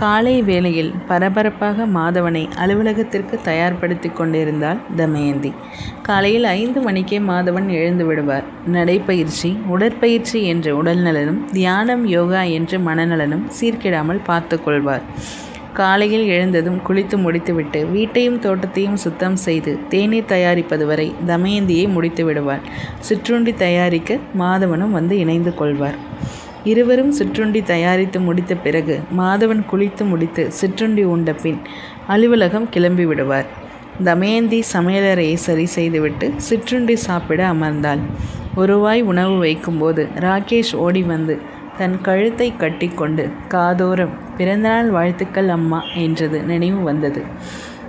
காலை வேளையில் பரபரப்பாக மாதவனை அலுவலகத்திற்கு தயார்படுத்தி கொண்டிருந்தாள் தமயந்தி. காலையில் ஐந்து மணிக்கே மாதவன் எழுந்து விடுவார். நடைப்பயிற்சி உடற்பயிற்சி என்ற உடல்நலனும் தியானம் யோகா என்ற மனநலனும் சீர்கிடாமல் பார்த்து கொள்வார். காலையில் எழுந்ததும் குளித்து முடித்துவிட்டு வீட்டையும் தோட்டத்தையும் சுத்தம் செய்து தேநீர் தயாரிப்பது வரை தமயந்தியை முடித்து விடுவார் சிற்றுண்டி தயாரிக்க மாதவனும் வந்து இணைந்து கொள்வார். இருவரும் சிற்றுண்டி தயாரித்து முடித்த பிறகு மாதவன் குளித்து முடித்து சிற்றுண்டி உண்ட பின் அலுவலகம் கிளம்பி விடுவார். தமயந்தி சமையலறையை சரி செய்துவிட்டு சிற்றுண்டி சாப்பிட அமர்ந்தாள். ஒருவாய் உணவு வைக்கும்போது ராகேஷ் ஓடி வந்து தன் கழுத்தை கட்டிக்கொண்டு காதோரம் பிறந்தநாள் வாழ்த்துக்கள் அம்மா என்றது நினைவு வந்தது.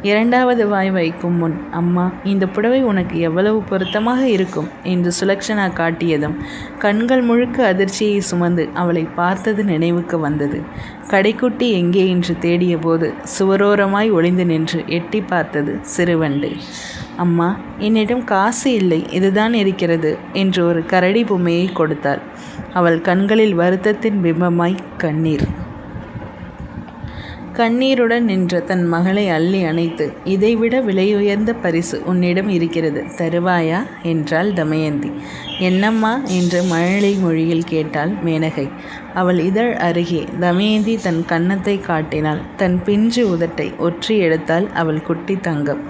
இரண்டாவது வாய் வைக்கும் முன் அம்மா இந்த புடவை உனக்கு எவ்வளவு பொருத்தமாக இருக்கும் என்று சுலக்ஷனா காட்டியதும் கண்கள் முழுக்க அதிர்ச்சியை சுமந்து அவளை பார்த்தது நினைவுக்கு வந்தது. கடைக்குட்டி எங்கே என்று தேடிய போது சுவரோரமாய் ஒளிந்து நின்று எட்டி பார்த்தது சிறுவண்டு. அம்மா என்னிடம் காசு இல்லை இதுதான் இருக்கிறது என்று ஒரு கரடி பொம்மையை கொடுத்தாள். அவள் கண்களில் வருத்தத்தின் பிம்பமாய் கண்ணீர். கண்ணீருடன் நின்ற தன் மகளை அள்ளி அணைத்து இதைவிட விலையுயர்ந்த பரிசு உன்னிடம் இருக்கிறது தருவாயா? என்றாள் தமயந்தி. என்னம்மா? என்று மழலை மொழியில் கேட்டாள் மேனகை. அவள் இதழ் அருகே தமயந்தி தன் கன்னத்தை காட்டினாள் தன் பிஞ்சு உதட்டை ஒற்றி எடுத்தாள் அவள் குட்டி தங்கம்.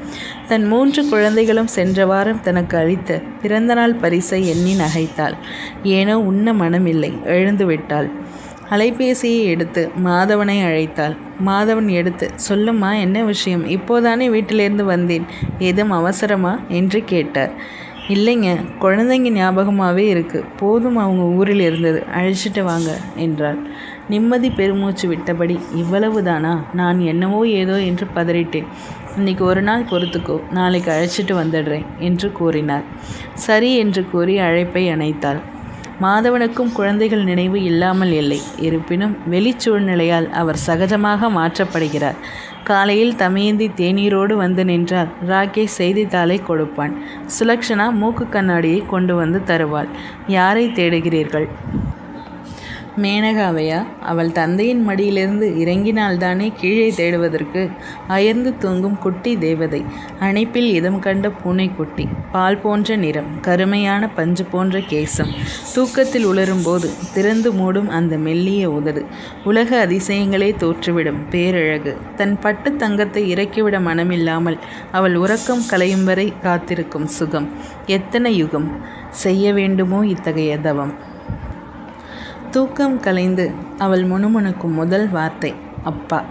தன் மூன்று குழந்தைகளும் சென்ற வாரம் தனக்கு அளித்த பிறந்தநாள் பரிசை எண்ணி நகைத்தாள். ஏனோ உண்ண மனமில்லை எழுந்து விட்டாள் அலைபேசியை எடுத்து மாதவனை அழைத்தாள். மாதவன் எடுத்து சொல்லுமா என்ன விஷயம்? இப்போதானே வீட்டிலேருந்து வந்தேன். ஏதும் அவசரமா? என்று கேட்டார். இல்லைங்க குழந்தைங்க ஞாபகமாகவே இருக்குது போதும் அவங்க ஊரில் இருந்தது. அழைச்சிட்டு வாங்க என்றாள். நிம்மதி பெருமூச்சு விட்டபடி இவ்வளவு தானா நான் என்னவோ ஏதோ என்று பதறிட்டேன். இன்னைக்கு ஒரு நாள் பொறுத்துக்கோ. நாளைக்கு அழைச்சிட்டு வந்துடுறேன் என்று கூறினார். சரி என்று கூறி அழைப்பை அணைத்தாள். மாதவனுக்கும் குழந்தைகள் நினைவு இல்லாமல் இல்லை. இருப்பினும் வெளிச்சூழ்நிலையால் அவர் சகஜமாக மாற்றப்படுகிறார். காலையில் தமையந்தி தேநீரோடு வந்து நின்றால் ராகேஷ் செய்தித்தாளை கொடுப்பான். சுலக்ஷனா மூக்கு கண்ணாடியை கொண்டு வந்து தருவாள். யாரை தேடுகிறீர்கள்? மேனகாவையா? அவள் தந்தையின் மடியிலிருந்து இறங்கினால்தானே கீழே தேடுவதற்கு? அயர்ந்து தூங்கும் குட்டி தேவதை. அணைப்பில் இதம் கண்ட பூனைக்குட்டி பால் போன்ற நிறம் கருமையான பஞ்சு போன்ற கேசம். தூக்கத்தில் உளரும்போது திறந்து மூடும் அந்த மெல்லிய உதடு. உலக அதிசயங்களே தோற்றுவிடும் பேரழகு. தன் பட்டு தங்கத்தை இறக்கிவிட மனமில்லாமல் அவள் உறக்கம் கலையும் வரை காத்திருக்கும் சுகம். எத்தனை யுகம்? செய்ய வேண்டுமோ இத்தகைய தவம். தூக்கம் கலைந்து அவள் முணுமுணுக்கும் முதல் வார்த்தை அப்பா.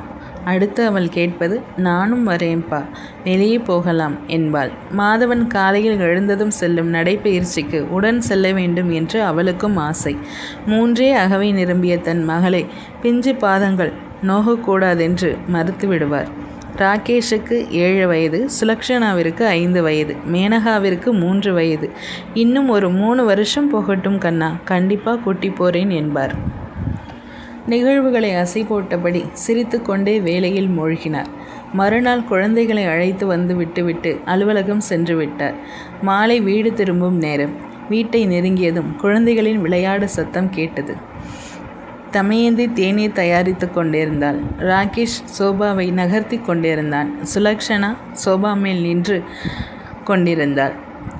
அடுத்து அவள் கேட்பது நானும் வரேன்பா வெளியே போகலாம் என்பாள். மாதவன் காலையில் எழுந்ததும் செல்லும் நடைப்பயிற்சிக்கு உடன் செல்ல வேண்டும் என்று அவளுக்கும் ஆசை. மூன்றே அகவை நிரம்பிய தன் மகளை பிஞ்சு பாதங்கள் நோகக்கூடாதென்று மறுத்து விடுவார். ராகேஷுக்கு ஏழு வயது சுலக்ஷனாவிற்கு ஐந்து வயது மேனகாவிற்கு மூன்று வயது. இன்னும் ஒரு மூணு வருஷம் போகட்டும் கண்ணா கண்டிப்பாக கூட்டி போகிறேன் என்பார். நிகழ்வுகளை அசை போட்டபடி சிரித்து கொண்டே வேலையில் மூழ்கினார். மறுநாள் குழந்தைகளை அழைத்து வந்து விட்டுவிட்டு அலுவலகம் சென்று விட்டார். மாலை வீடு திரும்பும் நேரம். வீட்டை நெருங்கியதும் குழந்தைகளின் விளையாடு சத்தம் கேட்டது. தமையந்தி தேநீர் தயாரித்து கொண்டிருந்தாள். ராகேஷ் சோபாவை நகர்த்தி கொண்டிருந்தான். சுலக்ஷனா சோபா மேல் நின்று கொண்டிருந்தாள்.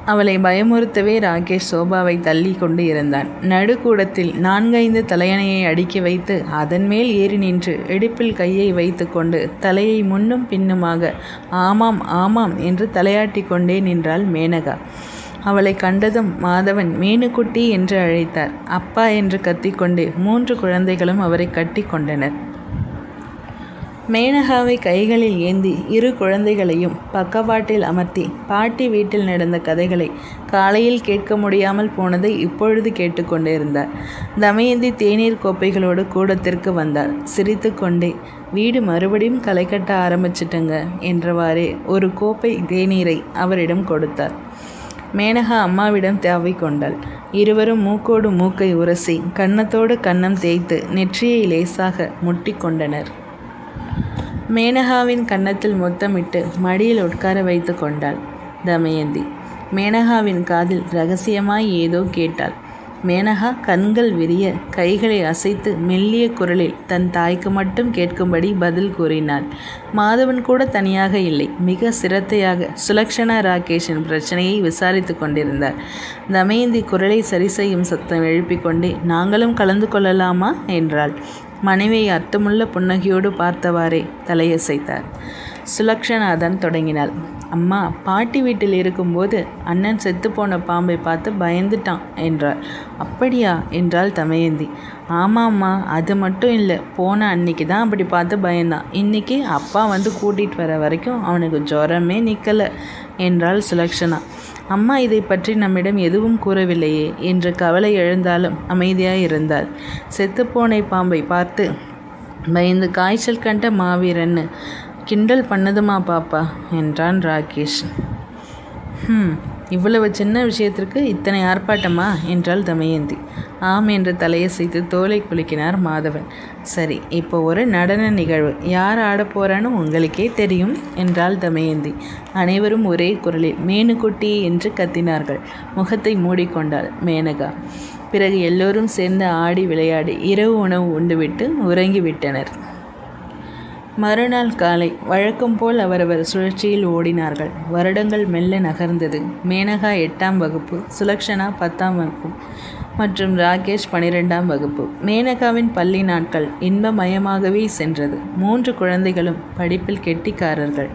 அவளை பயமுறுத்தவே ராகேஷ் சோபாவை தள்ளி கொண்டு இருந்தான். நடுக்கூடத்தில் நான்கைந்து தலையணையை அடுக்கி வைத்து அதன் மேல் ஏறி நின்று இடுப்பில் கையை வைத்து கொண்டு தலையை முன்னும் பின்னுமாக ஆமாம் ஆமாம் என்று தலையாட்டி கொண்டே நின்றாள் மேனகா. அவளை கண்டதும் மாதவன் மீனுக்குட்டி என்று அழைத்தார். அப்பா என்று கத்திக்கொண்டே மூன்று குழந்தைகளும் அவரை கட்டி கொண்டனர். மேனகாவை கைகளில் ஏந்தி இரு குழந்தைகளையும் பக்கவாட்டில் அமர்த்தி பாட்டி வீட்டில் நடந்த கதைகளை காலையில் கேட்க முடியாமல் போனதை இப்பொழுது கேட்டுக்கொண்டிருந்தார் தமயந்தி தேநீர் கோப்பைகளோடு கூடத்திற்கு வந்தார் சிரித்து கொண்டே வீடு மறுபடியும் களை கட்ட ஆரம்பிச்சிட்டங்க என்றவாறே ஒரு கோப்பை தேநீரை அவரிடம் கொடுத்தார். மேனகா அம்மாவிடம் தேவை கொண்டாள். இருவரும் மூக்கோடு மூக்கை உரசி கன்னத்தோடு கன்னம் தேய்த்து நெற்றியை லேசாக முட்டி கொண்டனர். மேனகாவின் கன்னத்தில் மொத்தமிட்டு மடியில் உட்கார வைத்து கொண்டாள் தமயந்தி. மேனகாவின் காதில் ரகசியமாய் ஏதோ கேட்டாள். மேனகா கண்கள் விரிய கைகளை அசைத்து மெல்லிய குரலில் தன் தாய்க்கு மட்டும் கேட்கும்படி பதில் கூறினாள். மாதவன் கூட தனியாக இல்லை. மிக சிரத்தையாக சுலக்ஷனா ராகேஷின் பிரச்சனையை விசாரித்து கொண்டிருந்தார். தமயந்தி குரலை சரி செய்யும் சத்தம் எழுப்பிக் கொண்டே நாங்களும் கலந்து கொள்ளலாமா? என்றாள். மனைவியை அர்த்தமுள்ள புன்னகையோடு பார்த்தவாறே தலையசைத்தார். சுலக்ஷனாதான் தொடங்கினாள். அம்மா பாட்டி வீட்டில் இருக்கும்போது அண்ணன் செத்துப்போன பாம்பை பார்த்து பயந்துட்டான் என்றார் அப்படியா? என்றாள் தமயந்தி. ஆமாம்மா அது மட்டும் இல்லை. போன அன்னைக்கு தான் அப்படி பார்த்து பயந்தான். இன்னைக்கு அப்பா வந்து கூட்டிகிட்டு வர வரைக்கும் அவனுக்கு ஜுரமே நிற்கலை என்றாள் சுலக்ஷனா. அம்மா இதை பற்றி நம்மிடம் எதுவும் கூறவில்லையே என்று கவலை எழுந்தாலும் அமைதியாக இருந்தாள். செத்துப்போனை பாம்பை பார்த்து பயந்து காய்ச்சல் கண்ட மாவீரன்னு கிண்டல் பண்ணுதுமா பாப்பா? என்றான் ராகேஷ். ம் இவ்வளவு சின்ன விஷயத்திற்கு இத்தனை ஆர்ப்பாட்டமா? என்றாள் தமயந்தி. ஆம் என்று தலையசைத்து தோலை குலுக்கினார் மாதவன். சரி இப்போ ஒரு நடன நிகழ்வு. யார் ஆடப்போறான்னு உங்களுக்கே தெரியும் என்றாள் தமயந்தி. அனைவரும் ஒரே குரலில் மேனுக்குட்டி என்று கத்தினார்கள். முகத்தை மூடிக்கொண்டாள் மேனகா. பிறகு எல்லோரும் சேர்ந்து ஆடி விளையாடி இரவு உணவு உண்டுவிட்டு உறங்கிவிட்டனர். மறுநாள் காலை வழக்கம் போல் அவரவர் சுழற்சியில் ஓடினார்கள். வருடங்கள் மெல்ல நகர்ந்தது. மேனகா எட்டாம் வகுப்பு சுலக்ஷனா பத்தாம் வகுப்பு மற்றும் ராகேஷ் பனிரெண்டாம் வகுப்பு. மேனகாவின் பள்ளி நாட்கள் இன்பமயமாகவே சென்றது. மூன்று குழந்தைகளும் படிப்பில் கெட்டிக்காரர்கள்.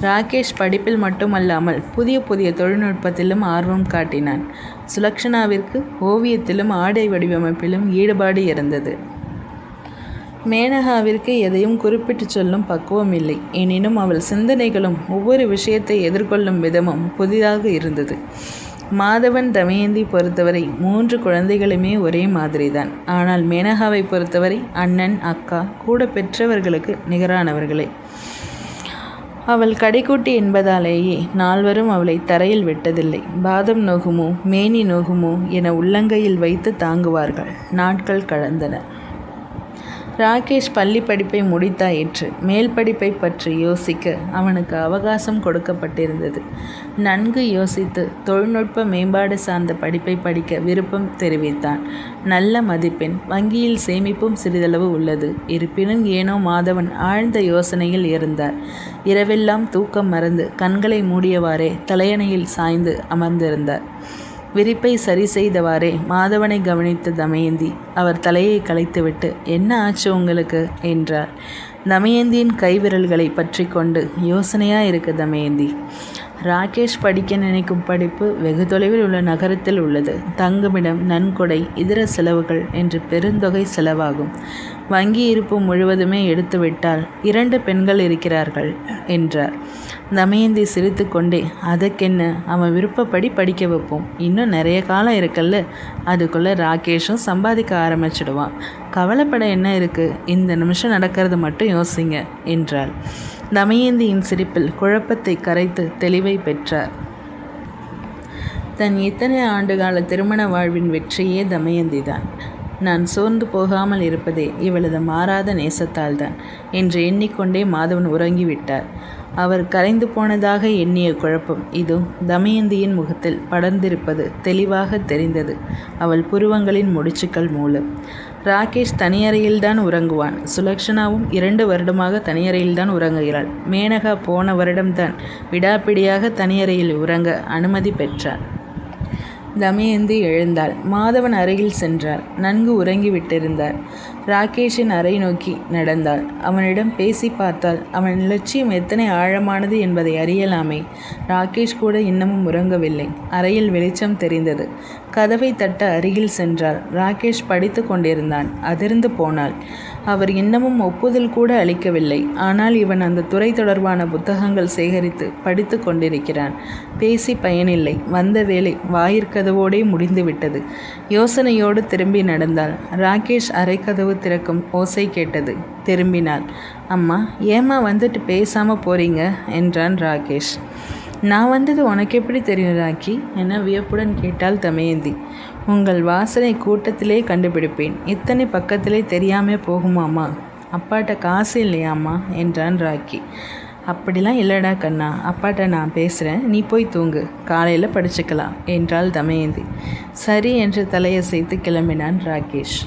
ராகேஷ் படிப்பில் மட்டுமல்லாமல் புதிய புதிய தொழில்நுட்பத்திலும் ஆர்வம் காட்டினான். சுலக்ஷனாவிற்கு ஓவியத்திலும் ஆடை வடிவமைப்பிலும் ஈடுபாடு இருந்தது. மேனகாவிற்கு எதையும் குறிப்பிட்டு சொல்லும் பக்குவம் இல்லை. எனினும் அவள் சிந்தனைகளும் ஒவ்வொரு விஷயத்தை எதிர்கொள்ளும் விதமும் புதிதாக இருந்தது. மாதவன் தமயந்தி பொறுத்தவரை மூன்று குழந்தைகளுமே ஒரே மாதிரிதான். ஆனால் மேனகாவை பொறுத்தவரை அண்ணன் அக்கா கூட பெற்றவர்களுக்கு நிகரானவர்களே. அவள் கடைக்குட்டி என்பதாலேயே நால்வரும் அவளை தரையில் விட்டதில்லை. பாதம் நோகுமோ மேனி நோகுமோ என உள்ளங்கையில் வைத்து தாங்குவார்கள். நாட்கள் கடந்தன ராகேஷ் பள்ளி படிப்பை முடித்தாயிற்று மேல் படிப்பை பற்றி யோசிக்க அவனுக்கு அவகாசம் கொடுக்கப்பட்டிருந்தது. நன்கு யோசித்து தொழில்நுட்ப மேம்பாடு சார்ந்த படிப்பை படிக்க விருப்பம் தெரிவித்தான். நல்ல மதிப்பெண் வங்கியில் சேமிப்பும் சிறிதளவு உள்ளது. இருப்பினும் ஏனோ மாதவன் ஆழ்ந்த யோசனையில் இருந்தார். இரவெல்லாம் தூக்கம் மறந்து கண்களை மூடியவாறே தலையணையில் சாய்ந்து அமர்ந்திருந்தார். விரிப்பை சரி செய்தவாறே மாதவனை கவனித்த தமயந்தி அவர் தலையை கலைத்துவிட்டு என்ன ஆச்சு உங்களுக்கு? என்றார். தமயந்தியின் கைவிரல்களை பற்றி கொண்டு யோசனையாக இருக்கு தமயந்தி. ராகேஷ் படிக்க நினைக்கும் படிப்பு வெகு தொலைவில் உள்ள நகரத்தில் உள்ளது. தங்குமிடம் நன்கொடை இதர செலவுகள் என்று பெருந்தொகை செலவாகும். வங்கி இருப்பு முழுவதுமே எடுத்துவிட்டால் இரண்டு பெண்கள் இருக்கிறார்கள் என்றார். தமயந்தி சிரித்து கொண்டே அதற்கென்ன? அவன் விருப்பப்படி படிக்க வைப்போம். இன்னும் நிறைய காலம் இருக்குல்ல? அதுக்குள்ளே ராகேஷும் சம்பாதிக்க ஆரம்பிச்சிடுவான். கவலைப்பட என்ன இருக்குது இந்த நிமிஷம் நடக்கிறது மட்டும் யோசிங்க என்றாள். தமயந்தியின் சிரிப்பில் குழப்பத்தை கரைத்து தெளிவை பெற்றார். தன் இத்தனை ஆண்டுகால திருமண வாழ்வின் வெற்றியே தமயந்தி தான். நான் சோர்ந்து போகாமல் இருப்பதே இவளது மாறாத நேசத்தால்தான் என்று எண்ணிக்கொண்டே மாதவன் உறங்கிவிட்டார். அவர் கரைந்து போனதாக எண்ணிய குழப்பம் இதோ தமயந்தியின் முகத்தில் படர்ந்திருப்பது தெளிவாக தெரிந்தது. அவள் புருவங்களின் முடிச்சுக்கள் மூலம். ராகேஷ் தனியறையில்தான் உறங்குவான். சுலக்ஷனாவும் இரண்டு வருடமாக தனியறையில்தான் உறங்குகிறாள். மேனகா போன வருடம்தான் விடாப்பிடியாக தனியறையில் உறங்க அனுமதி பெற்றார். தமயந்தி எழுந்தாள். மாதவன் அருகில் சென்றார். நன்கு உறங்கிவிட்டிருந்தார் ராகேஷின் அறை நோக்கி நடந்தாள். அவனிடம் பேசி பார்த்தால் அவன் லட்சியம் எத்தனை ஆழமானது என்பதை அறியலாமே. ராகேஷ் கூட இன்னமும் உறங்கவில்லை. அறையில் வெளிச்சம் தெரிந்தது. கதவை தட்ட அருகில் சென்றாள் ராகேஷ் படித்து கொண்டிருந்தான். அதிர்ந்து போனாள். அவர் இன்னமும் ஒப்புதல் கூட அளிக்கவில்லை. ஆனால் இவன் அந்த துறை தொடர்பான புத்தகங்கள் சேகரித்து படித்து கொண்டிருக்கிறான். பேசி பயனில்லை. வந்த வேலை வாயிற்கதவோடே முடிந்துவிட்டது யோசனையோடு திரும்பி நடந்தாள். ராகேஷ் அரைக்கதவு திறக்கும் ஓசை கேட்டது. திரும்பினாள். அம்மா ஏமா வந்துட்டு பேசாமல் போறீங்க? என்றான் ராகேஷ். நான் வந்தது உனக்கு எப்படி தெரியும் ராக்கி? என வியப்புடன் கேட்டாள் தமயந்தி. உங்கள் வாசனை கூட்டத்திலே கண்டுபிடிப்பேன். இத்தனை பக்கத்திலே தெரியாமல் போகுமாமா? அப்பாட்ட காசு இல்லையாம்மா என்றான் ராக்கி. அப்படிலாம் இல்லைடா கண்ணா. அப்பாட்ட நான் பேசுகிறேன் நீ போய் தூங்கு. காலையில் படிச்சுக்கலாம் என்றாள் தமயந்தி. சரி என்று தலையசைத்து கிளம்பினான் ராகேஷ்.